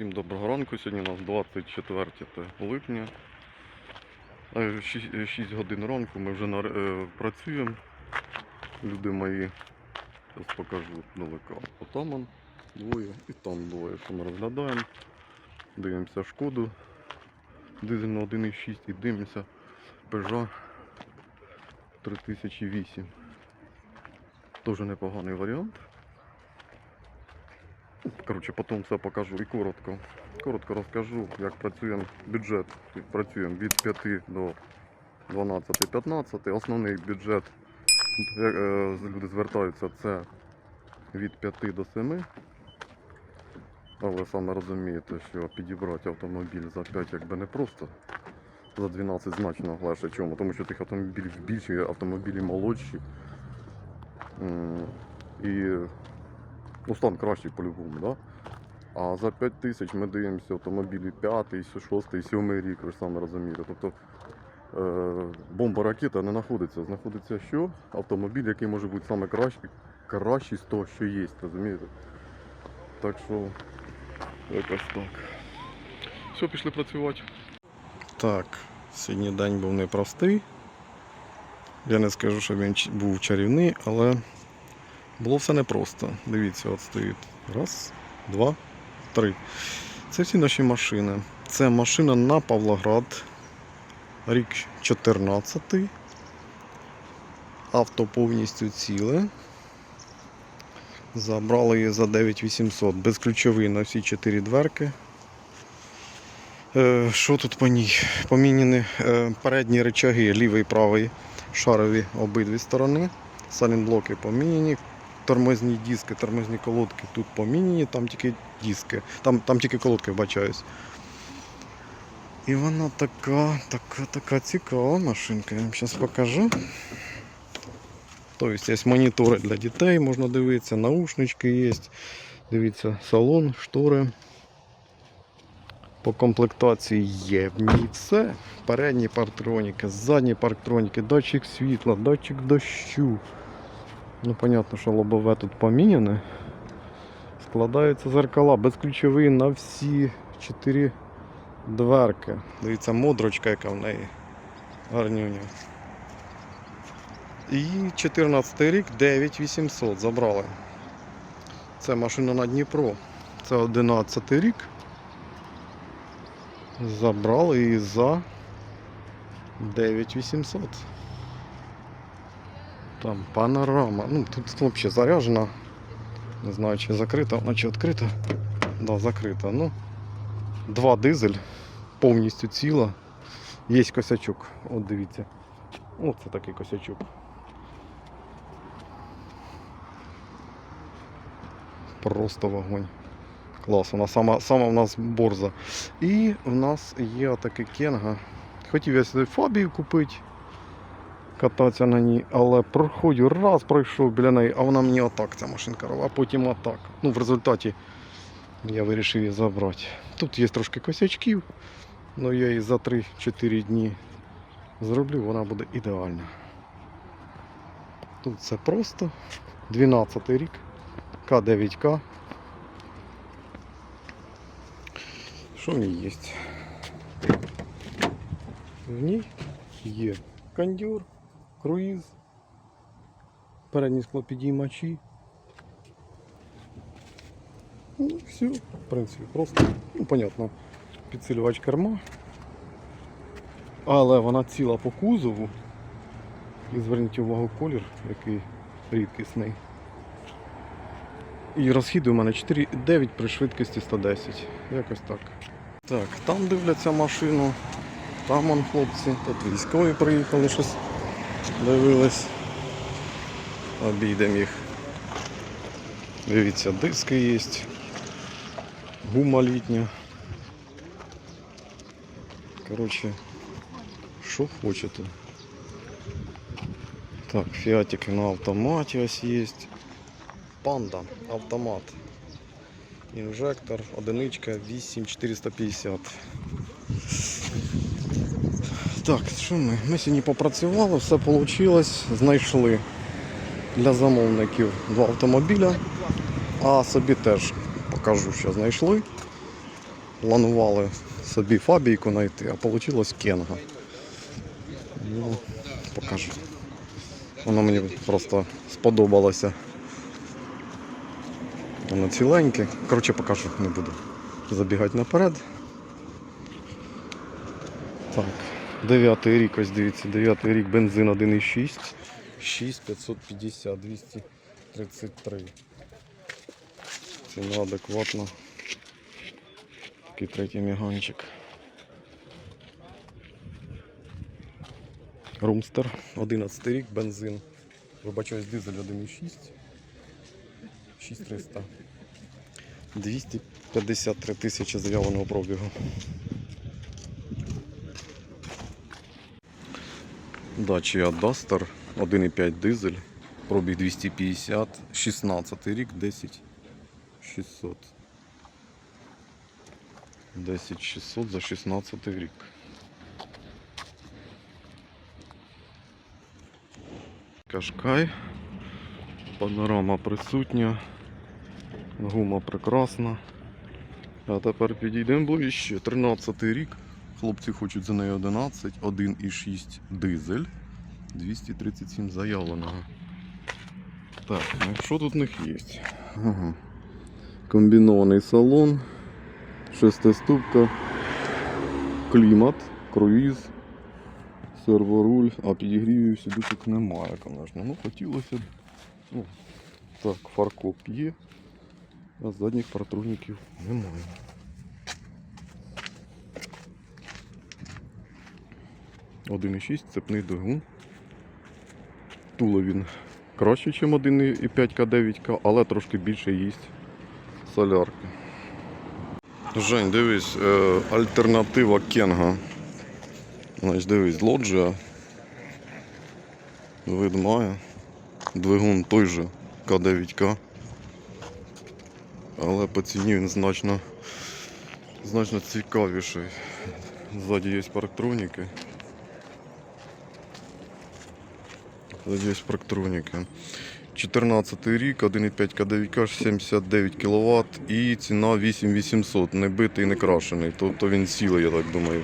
Всім доброго ранку. Сьогодні у нас 24 липня. 6, годин ранку ми вже на, е, працюємо. Люди мої. Зараз покажу далеко. Отам он двоє і там двоє, що ми розглядаємо. Дивимося шкоду. Дизельну 1.6 і дивимося Peugeot 3008. Дуже непоганий варіант. Коротше, потім все покажу і коротко. Коротко розкажу, як працюємо бюджет. Працюємо від 5 до 12-15. Основний бюджет, е, е, люди звертаються, це від 5 до 7. Але саме розумієте, що підібрати автомобіль за 5 якби не просто. За 12 значно легше. Чому? Тому що тих автомобілів більше, автомобілі молодші. І ну, стан кращий по-любому, да? А за 5 тисяч ми дивимося автомобілі 5, 6, 7 рік, ви ж самі розумієте. Тобто е, бомба ракета не знаходиться. Знаходиться що? Автомобіль, який може бути саме кращий, кращий з того, що є, розумієте? Так що якось так. Все, пішли працювати. Так, сьогодні день був непростий. Я не скажу, що він був чарівний, але було все непросто. Дивіться, от стоїть. Раз, два, три. Це всі наші машини. Це машина на Павлоград. Рік 14. Авто повністю ціле. Забрали її за 9800. Безключовий на всі 4 дверки. Е, Що тут по ній? Поміняні е, передні речаги, лівий і правий, шарові обидві сторони. Салінблоки поміняні, тормозні диски, тормозні колодки тут поміняні, там тільки диски, там, там тільки колодки вбачаюсь. І вона така, така, така цікава машинка. Я вам зараз покажу. Тобто є монітори для дітей, можна дивитися, наушнички є. Дивіться, салон, штори. По комплектації є в ній все. Передні парктроніки, задні парктроніки, датчик світла, датчик дощу. Ну, понятно, що лобове тут поміняне. Складаються зеркала безключові на всі 4 дверки. Дивіться, модрочка, яка в неї. Гарнюня. І 14 рік 9800 забрали. Це машина на Дніпро. Це 11 рік. Забрали її за 9800. Там панорама. Ну, тут взагалі заряджена. Не знаю, чи закрита, вона чи відкрита. Да, закрита. Ну, два дизель, повністю ціла. Є косячок. От дивіться. Оце такий косячок. Просто вогонь. Клас, вона сама, сама в нас борза. І в нас є отакий кенга. Хотів я сюди фабію купити, кататися на ній, але проходжу, раз пройшов біля неї, а вона мені отак ця машинка робила, а потім отак. Ну, в результаті я вирішив її забрати. Тут є трошки косячків, але я її за 3-4 дні зроблю, вона буде ідеальна. Тут все просто. 12 рік, К9К. Що в ній є? В ній є кондюр, круїз, передні склопідіймачі. Ну, все, в принципі, просто, ну, понятно, підсилювач керма. Але вона ціла по кузову. І зверніть увагу колір, який рідкісний. І розхід у мене 4,9 при швидкості 110. Якось так. Так, там дивляться машину. Там он хлопці. Тут військові приїхали щось. Дивились. Обійдемо їх. Дивіться, диски є. Гума літня. Коротше, що хочете. Так, фіатики на автоматі ось є. Панда, автомат. Інжектор, одиничка 8450. Так, що ми? Ми сьогодні попрацювали, все вийшло, знайшли для замовників два автомобіля, а собі теж покажу, що знайшли. планували собі фабійку знайти, а вийшло кенга. Ну, покажу. Воно мені просто сподобалося. Воно ціленьке. Коротше, покажу, не буду забігати наперед. Так, дев'ятий рік, ось дивіться, дев'ятий рік, бензин 1,6, 6550, 233. Ціна адекватна. Такий третій міганчик. Румстер, 11 рік, бензин. Вибачаюсь, дизель 1,6. 6300. 253 тисячі заявленого пробігу. Dacia Duster 1,5 дизель. Пробіг 250, 16 рік, 10 600. 10 600 за 16 рік. Кашкай. Панорама присутня. Гума прекрасна. А тепер підійдемо ближче. 13 рік. Хлопці хочуть за неї 11, 1,6 дизель. 237 заявленого. Так, ну що тут в них є? Ага. Комбінований салон, шестиступка, клімат, круїз, серворуль, а підігрівів сідушок немає, звісно. Ну, хотілося б. Ну, так, фаркоп є, а задніх патрульників немає. Один і шість цепний двигун. Туло він краще, ніж 1,5 К9К, але трошки більше їсть солярки. Жень, дивись, е, альтернатива Кенга. Значить, дивись, лоджія. Вид має. Двигун той же К9К. Але по ціні він значно, значно цікавіший. Ззаді є парктроніки. Ззаді є 14 рік, 1,5 КДВК, 79 кВт і ціна 8800, не битий, не крашений. Тобто він цілий, я так думаю.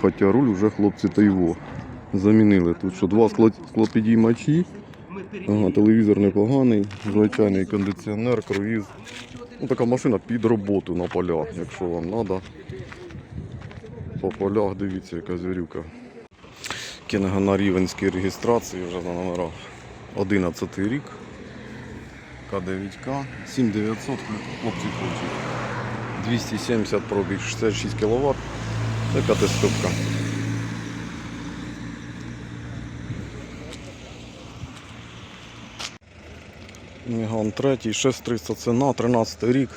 Хоча руль вже хлопці та його замінили. Тут що два скло- склопідіймачі, ага, телевізор непоганий, звичайний кондиціонер, круїз. Ну, така машина під роботу на полях, якщо вам треба. По полях дивіться, яка звірюка. Кінга на рівенській реєстрації вже на номерах. 11 рік. К9К. 7900 хлопці хочуть. 270 пробіг, 66 кВт. Це п'ятиступка. Меган 3, 6300 ціна, 13 рік.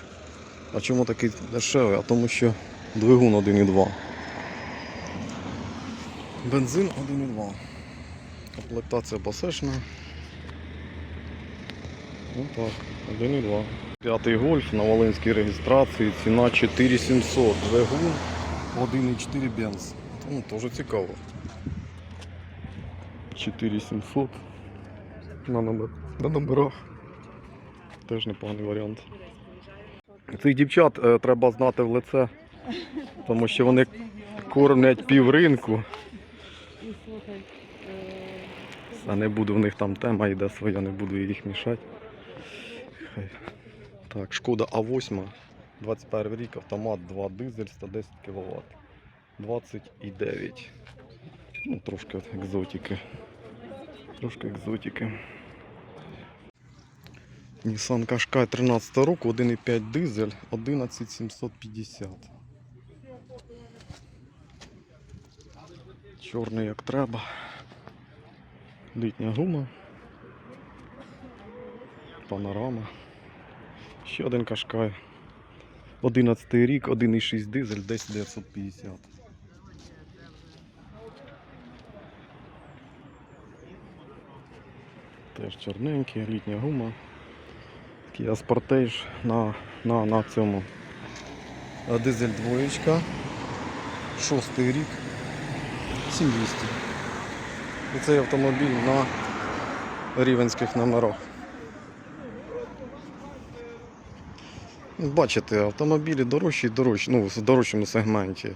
А чому такий дешевий? А тому що двигун 1,2. Бензин 1,2. Комплектація басешна. Ну так, 1,2. П'ятий гольф на Волинській реєстрації, ціна 4700. Двигун 1,4 бенз. Ну, теж цікаво. 4700 на, номер, на номерах. Теж непоганий варіант. Цих дівчат е, треба знати в лице, тому що вони кормлять півринку. А не буду в них там тема йде своя, не буду їх мішати. Так, шкода А8, 21 рік, автомат 2 дизель, 110 кВт. 29. Ну, трошки от екзотики. Трошки екзотики. Nissan Qashqai 13 року, 1,5 дизель, 11750. Чорний як треба. Літня гума. Панорама. Ще один кашкай. 11 рік, 1,6 дизель, десь 950. Теж чорненький, літня гума. Kia Sportage на, на, на цьому. Дизель двоєчка. Шостий рік. 7200. І цей автомобіль на рівенських номерах. Бачите, автомобілі дорожчі і дорожчі, ну, в дорожчому сегменті.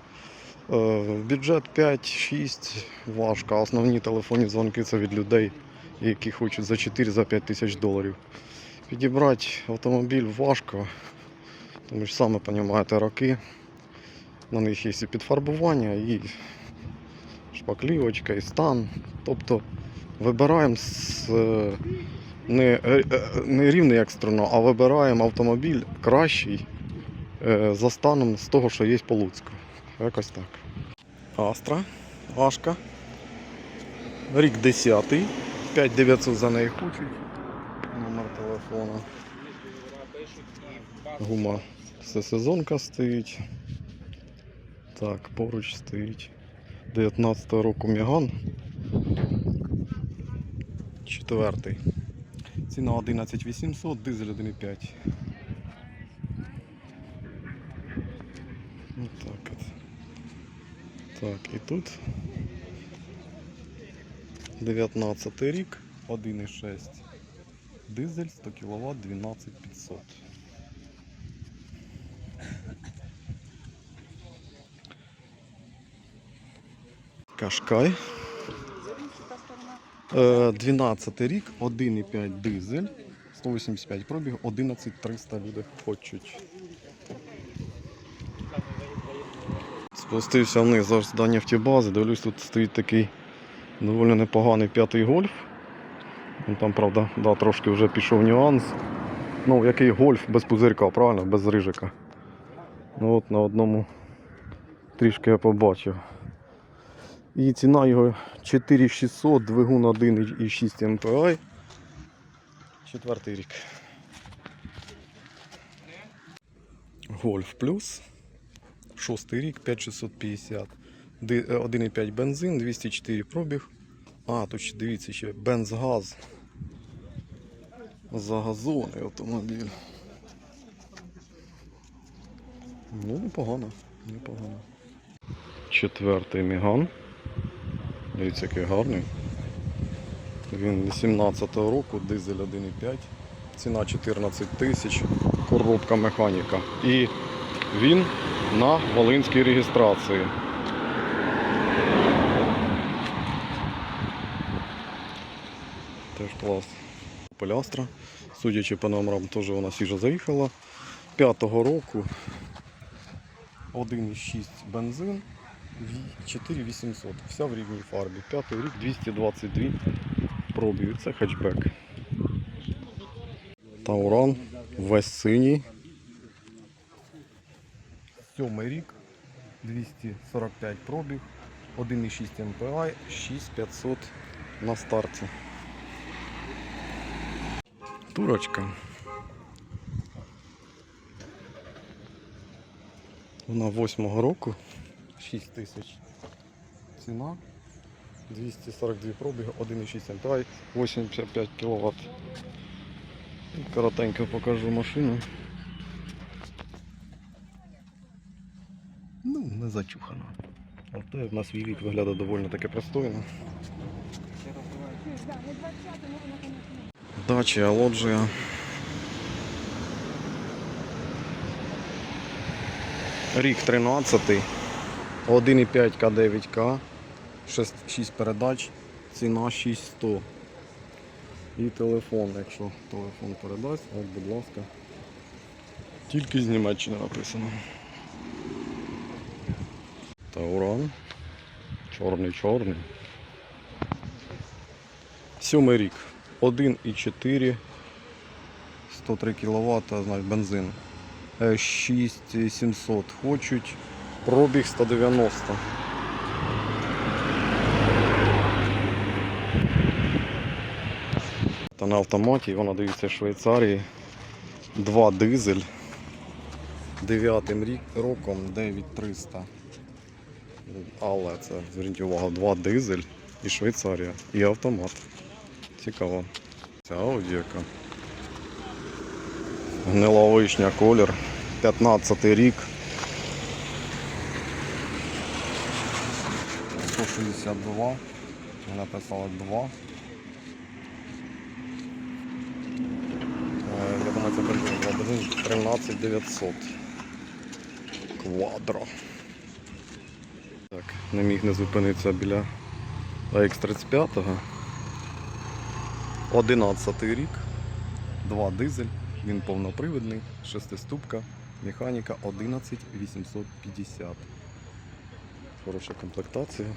Е, бюджет 5-6 важко, а основні телефонні дзвонки це від людей, які хочуть за 4-5 тисяч доларів. Підібрати автомобіль важко, тому що саме розумієте, роки. На них є і підфарбування, і шпаклівочка, і стан. Тобто вибираємо з, е, не, е, е, не рівний як а вибираємо автомобіль кращий за станом з того, що є по Луцьку. Якось так. Астра, Ашка. Рік 10. 5900 за неї хочуть. Номер телефона. Гума все сезонка стоїть. Так, поруч стоїть. 19 року Міган. Четвертий. Ціна 11800, дизель 1,5. Ну так от. Так, і тут 19 рік, 1,6. Дизель 100 кВт 12500. Кашкай. Е, 12 рік, 1,5 дизель, 185 пробіг, 11300 люди хочуть. Спустився вниз аж до нефтебази, дивлюсь, тут стоїть такий доволі непоганий п'ятий гольф. Ну, Там, правда, да, трошки вже пішов нюанс. Ну, який гольф без пузирка, правильно, без рижика. Ну от на одному трішки я побачив. І ціна його 4600, двигун 1,6 MPI. Четвертий рік. Гольф плюс. Шостий рік, 5650. Е, 1,5 бензин, 204 пробіг. А, тут ще дивіться ще бензгаз. Загазований автомобіль. Ну, непогано, непогано. Четвертий міган. Дивіться, який гарний. Він 18-го року, дизель 1,5. Ціна 14 тисяч, коробка механіка. І він на Волинській реєстрації. Теж клас. Полястра. Судячи по номерам, теж вона свіжо заїхала. П'ятого року 1,6 бензин, 4800. Вся в рідній фарбі. П'ятий рік 222 пробів. Це хетчбек. Тауран весь синій. Сьомий рік, 245 пробіг, 1,6 MPI, 6500 на старті. Турочка. Вона восьмого року, 6 тисяч. Ціна. 242 пробіг, 1,6 MPI, 85 кВт. Коротенько покажу машину. Ну, не зачухано. Авто на свій вік виглядає доволі таки пристойно. Дача, лоджія. Рік 13, 1,5 К9К, 6, 6 передач, ціна 6100. І телефон, якщо телефон передасть, от, будь ласка. Тільки з Німеччини написано. Тауран. Чорний, чорний. Сьомий рік. 1,4. 103 кВт, знаю, бензин. Е, 6700 хочуть. Пробіг 190. Та на автоматі, вона дивиться Швейцарії. Два дизель. Дев'ятим роком 9300. Але це, зверніть увагу, два дизель і Швейцарія. І автомат. Цікаво. Ця аудіока. Гнила вишня колір. 15 рік. 162. Написала 2. Е, Я думаю, це бензин 2 бензин. 13 900. Квадро. Так, не міг не зупинитися біля AX35. 11 рік. Два дизель. Він повнопривідний, шестиступка, механіка 11850. Хороша комплектація.